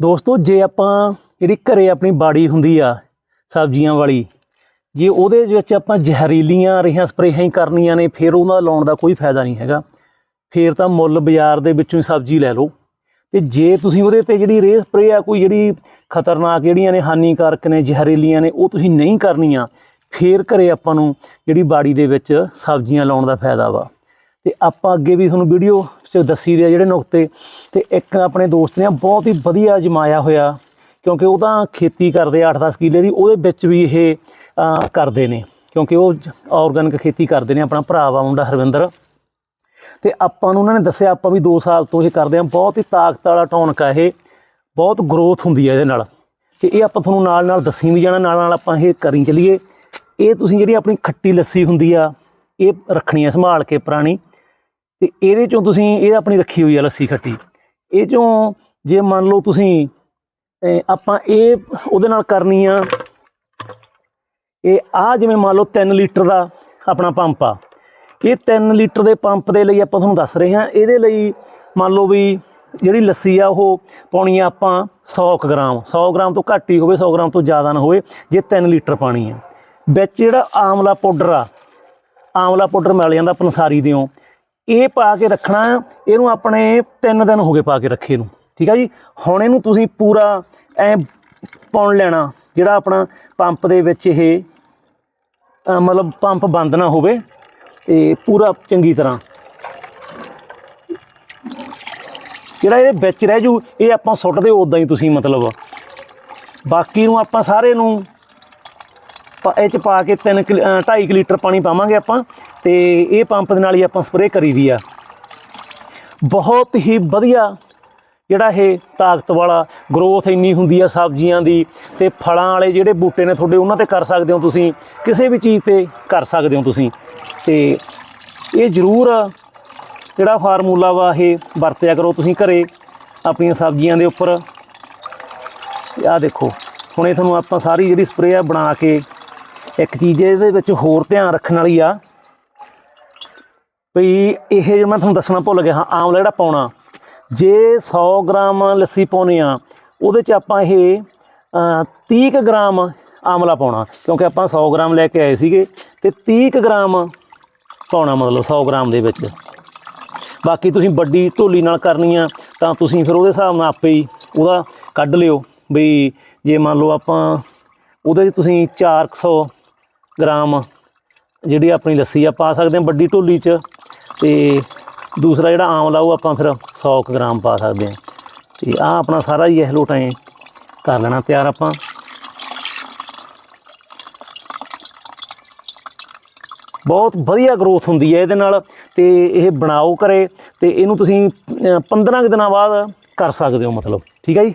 ਦੋਸਤੋ, ਜੇ ਆਪਾਂ ਜਿਹੜੀ ਘਰੇ ਆਪਣੀ ਬਾੜੀ ਹੁੰਦੀ ਆ, ਸਬਜ਼ੀਆਂ ਵਾਲੀ, ਜੇ ਉਹਦੇ ਵਿੱਚ ਆਪਾਂ ਜ਼ਹਿਰੀਲੀਆਂ ਰੇਹਾਂ ਸਪਰੇਹਾਂ ਹੀ ਕਰਨੀਆਂ ਨੇ, ਫਿਰ ਉਹਦਾ ਲਾਉਣ ਦਾ ਕੋਈ ਫਾਇਦਾ ਨਹੀਂ ਹੈਗਾ। ਫਿਰ ਤਾਂ ਮੁੱਲ ਬਾਜ਼ਾਰ ਦੇ ਵਿੱਚੋਂ ਹੀ ਸਬਜ਼ੀ ਲੈ ਲਓ। ਤੇ ਜੇ ਤੁਸੀਂ ਉਹਦੇ ਤੇ ਜਿਹੜੀ ਰੇਹ ਸਪਰੇ ਆ, ਕੋਈ ਜਿਹੜੀ ਖਤਰਨਾਕ ਜਿਹੜੀਆਂ ਨੇ ਹਾਨੀਕਾਰਕ ਨੇ, ਜ਼ਹਿਰੀਲੀਆਂ ਨੇ, ਉਹ ਤੁਸੀਂ ਨਹੀਂ ਕਰਨੀਆਂ, ਫੇਰ ਘਰੇ ਆਪਾਂ ਨੂੰ ਜਿਹੜੀ ਬਾੜੀ ਦੇ ਵਿੱਚ ਸਬਜ਼ੀਆਂ ਲਾਉਣ ਦਾ ਫਾਇਦਾ ਵਾ। ਤੇ ਆਪਾਂ ਅੱਗੇ ਵੀ ਤੁਹਾਨੂੰ ਵੀਡੀਓ 'ਚ ਦੱਸੀ ਦੇ ਆ ਜਿਹੜੇ ਨੁਕਤੇ। ਤੇ ਇੱਕ ਆਪਣੇ ਦੋਸਤ ਨੇ ਬਹੁਤ ਹੀ ਵਧੀਆ ਅਜਮਾਇਆ ਹੋਇਆ, ਕਿਉਂਕਿ ਉਹ ਤਾਂ ਖੇਤੀ ਕਰਦੇ 8-10 ਕਿੱਲੇ ਦੀ, ਉਹਦੇ ਵਿੱਚ ਵੀ ਇਹ ਕਰਦੇ ਨੇ। ਕਿਉਂਕਿ ਉਹ ਆਰਗੈਨਿਕ ਖੇਤੀ ਕਰਦੇ ਨੇ, ਆਪਣਾ ਭਰਾ ਵਾ, ਮੁੰਡਾ ਹਰਵਿੰਦਰ। ਤੇ ਆਪਾਂ ਨੂੰ ਉਹਨਾਂ ਨੇ ਦੱਸਿਆ, ਆਪਾਂ ਵੀ 2 ਸਾਲ ਤੋਂ ਇਹ ਕਰਦੇ ਆ, ਬਹੁਤ ਹੀ ਤਾਕਤ ਵਾਲਾ ਟੌਨਕ ਆ ਇਹ। ਬਹੁਤ ਗਰੋਥ ਹੁੰਦੀ ਹੈ ਇਹਦੇ ਨਾਲ। ਤੇ ਇਹ ਆਪਾਂ ਤੁਹਾਨੂੰ ਨਾਲ ਨਾਲ ਦੱਸੀ ਵੀ ਜਾਣਾ, ਨਾਲ ਨਾਲ ਆਪਾਂ ਇਹ ਕਰੀ ਚਲੀਏ। ਇਹ ਤੁਸੀਂ ਜਿਹੜੀ ਆਪਣੀ ਖੱਟੀ ਲੱਸੀ ਹੁੰਦੀ ਆ, ਇਹ ਰੱਖਣੀ ਆ, ਸੰਭਾਲ ਕੇ ਪੁਰਾਣੀ। ਤੇ ਇਹਦੇ ਚੋਂ ਤੁਸੀਂ, ਇਹ ਆਪਣੀ ਰੱਖੀ ਹੋਈ ਆ ਲੱਸੀ ਖੱਟੀ। ਇਹ ਚੋਂ ਜੇ ਮੰਨ ਲਓ ਤੁਸੀਂ ਆਪਾਂ ਇਹ ਉਹਦੇ ਨਾਲ ਕਰਨੀ ਆ, ਇਹ ਆ ਜਿਵੇਂ ਮੰਨ ਲਓ 3 ਲੀਟਰ ਦਾ ਆਪਣਾ ਪੰਪ ਆ। ਇਹ 3 ਲੀਟਰ ਦੇ ਪੰਪ ਦੇ ਲਈ ਆਪਾਂ ਤੁਹਾਨੂੰ ਦੱਸ ਰਹੇ ਹਾਂ, ਇਹਦੇ ਲਈ ਮੰਨ ਲਓ ਵੀ ਜਿਹੜੀ ਲੱਸੀ ਆ ਉਹ ਪਾਉਣੀ ਆ ਆਪਾਂ 100 ਕੁ ਗ੍ਰਾਮ। 100 ਗ੍ਰਾਮ ਤੋਂ ਘੱਟ ਹੀ ਹੋਵੇ 100 ਗ੍ਰਾਮ ਤੋਂ ਜ਼ਿਆਦਾ ਨਾ ਹੋਵੇ, ਜੇ 3 ਲੀਟਰ ਪਾਣੀ ਆ। ਵਿੱਚ ਜਿਹੜਾ ਆਮਲਾ ਪਾਊਡਰ ਆ ਆਮਲਾ ਪਾਊਡਰ ਮਿਲ ਜਾਂਦਾ ਪੰਸਾਰੀ ਦਿਓ। ਇਹ ਪਾ ਕੇ ਰੱਖਣਾ, ਇਹਨੂੰ ਆਪਣੇ 3 ਦਿਨ ਹੋ ਗਏ ਪਾ ਕੇ ਰੱਖੇ ਨੂੰ। ਠੀਕ ਆ ਜੀ? ਹੁਣ ਇਹਨੂੰ ਤੁਸੀਂ ਪੂਰਾ ਐ ਪਾਉਣ ਲੈਣਾ, ਜਿਹੜਾ ਆਪਣਾ ਪੰਪ ਦੇ ਵਿੱਚ ਇਹ ਮਤਲਬ ਪੰਪ ਬੰਦ ਨਾ ਹੋਵੇ, ਤੇ ਪੂਰਾ ਚੰਗੀ ਤਰ੍ਹਾਂ। ਜਿਹੜਾ ਇਹਦੇ ਵਿੱਚ ਰਹਿ ਜੂ, ਇਹ ਆਪਾਂ ਸੁੱਟਦੇ ਉਦਾਂ ਹੀ ਤੁਸੀਂ ਮਤਲਬ। ਬਾਕੀ ਨੂੰ ਆਪਾਂ ਸਾਰੇ ਨੂੰ ਇਹ ਚ ਪਾ ਕੇ 3 2.5 ਲੀਟਰ ਪਾਣੀ ਪਾਵਾਂਗੇ ਆਪਾਂ ਤੇ ਇਹ ਪੰਪ ਦੇ ਨਾਲ ਹੀ ਆਪਾਂ ਸਪਰੇਅ ਕਰੀ ਕਰੀਦੀ ਆ। ਬਹੁਤ ਹੀ ਵਧੀਆ ਜਿਹੜਾ ਇਹ ਤਾਕਤ ਵਾਲਾ ਗਰੋਥ ਇੰਨੀ ਹੁੰਦੀ ਆ ਸਬਜ਼ੀਆਂ ਦੀ ਤੇ ਫਲਾਂ ਵਾਲੇ ਜਿਹੜੇ ਬੂਟੇ ਨੇ ਤੁਹਾਡੇ ਉਹਨਾਂ ਤੇ ਕਰ ਸਕਦੇ ਹੋ ਤੁਸੀਂ, ਕਿਸੇ ਵੀ ਚੀਜ਼ ਤੇ ਕਰ ਸਕਦੇ ਹੋ ਤੁਸੀਂ। ਤੇ ਇਹ ਜ਼ਰੂਰ ਜਿਹੜਾ ਫਾਰਮੂਲਾ ਵਾ ਇਹ ਵਰਤਿਆ ਕਰੋ ਤੁਸੀਂ ਘਰੇ ਆਪਣੀਆਂ ਸਬਜ਼ੀਆਂ ਦੇ ਉੱਪਰ। ਆਹ ਦੇਖੋ, ਹੁਣ ਇਹ ਤੁਹਾਨੂੰ ਆਪਾਂ ਸਾਰੀ ਜਿਹੜੀ ਸਪਰੇਅ ਆ ਬਣਾ ਕੇ ਇੱਕ ਚੀਜ਼ ਇਹਦੇ ਵਿੱਚ ਹੋਰ ਧਿਆਨ ਰੱਖਣ ਵਾਲੀ ਆ। ਵੀ ਇਹ ਜੋ ਮੈਂ ਤੁਹਾਨੂੰ ਦੱਸਣਾ ਭੁੱਲ ਗਿਆ ਹਾਂ ਆਮਲਾ ਜਿਹੜਾ ਪਾਉਣਾ। ਜੇ 100 ਗ੍ਰਾਮ ਲੱਸੀ ਪਾਉਣੀ ਆ ਉਹਦੇ ਚ ਆਪਾਂ ਇਹ ਅ, 30 ਕੁ ਗ੍ਰਾਮ ਆਮਲਾ ਪਾਉਣਾ ਕਿਉਂਕਿ ਆਪਾਂ 100 ਗ੍ਰਾਮ ਲੈ ਕੇ ਆਏ ਸੀਗੇ ਤੇ 30 ਕੁ ਗ੍ਰਾਮ ਪਾਉਣਾ ਮਤਲਬ 100 ਗ੍ਰਾਮ ਦੇ ਵਿੱਚ। ਬਾਕੀ ਤੁਸੀਂ ਵੱਡੀ ਢੋਲੀ ਨਾਲ ਕਰਨੀ ਆ ਤਾਂ ਤੁਸੀਂ ਫਿਰ ਉਹਦੇ ਹਿਸਾਬ ਨਾਲ ਆਪੇ ਹੀ ਉਹਦਾ ਕੱਢ ਲਿਓ ਵੀ ਜੇ ਮੰਨ ਲਓ ਆਪਾਂ ਉਹਦੇ 'ਚ ਤੁਸੀਂ 400 ਗ੍ਰਾਮ ਜਿਹੜੀ ਆਪਣੀ ਲੱਸੀ ਆ ਪਾ ਸਕਦੇ ਹਾਂ ਵੱਡੀ ਢੋਲੀ 'ਚ ਤੇ ਦੂਸਰਾ ਜਿਹੜਾ ਆਮਲਾ ਉਹ ਆਪਾਂ ਫਿਰ 100 ਕੁ ਗ੍ਰਾਮ ਪਾ ਸਕਦੇ ਹਾਂ। ਤੇ ਆ ਆਪਣਾ ਸਾਰਾ ਹੀ ਇਹ ਲੋਟਾਂ ਕਰ ਲੈਣਾ ਤਿਆਰ ਆਪਾਂ। ਬਹੁਤ ਵਧੀਆ ਗਰੋਥ ਹੁੰਦੀ ਹੈ ਇਹਦੇ ਨਾਲ ਤੇ ਇਹ ਬਣਾਓ ਕਰੇ ਤੇ ਇਹਨੂੰ ਤੁਸੀਂ ਅ, 15 ਕੁ ਦਿਨਾਂ ਬਾਅਦ ਕਰ ਸਕਦੇ ਹੋ ਮਤਲਬ। ਠੀਕ ਹੈ ਜੀ?